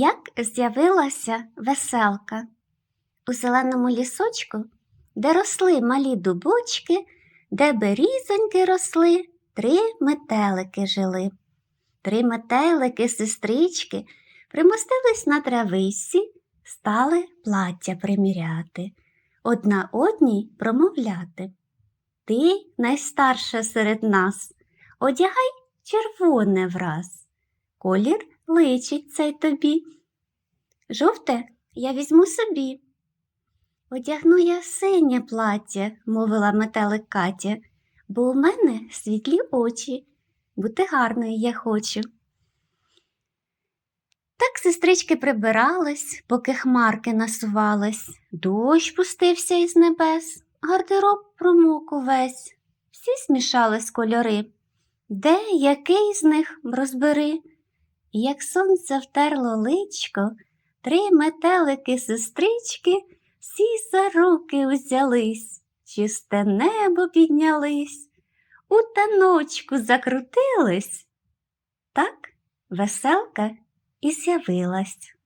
Як з'явилася веселка? У зеленому лісочку, де росли малі дубочки, де берізоньки росли, три метелики жили. Три метелики, сестрички, примостились на трависі, стали плаття приміряти, одна одній промовляти. Ти найстарша серед нас, одягай червоне враз. Колір личить цей тобі. Жовте я візьму собі. Одягну я синє плаття, мовила метелик Катя, бо у мене світлі очі, бути гарною я хочу. Так сестрички прибирались, поки хмарки насувались, дощ пустився із небес, гардероб промок увесь, всі смішались кольори. Де який з них розбери? Як сонце втерло личко, три метелики сестрички всі за руки узялись, чисте небо піднялись, у таночку закрутились. Так веселка і з'явилась.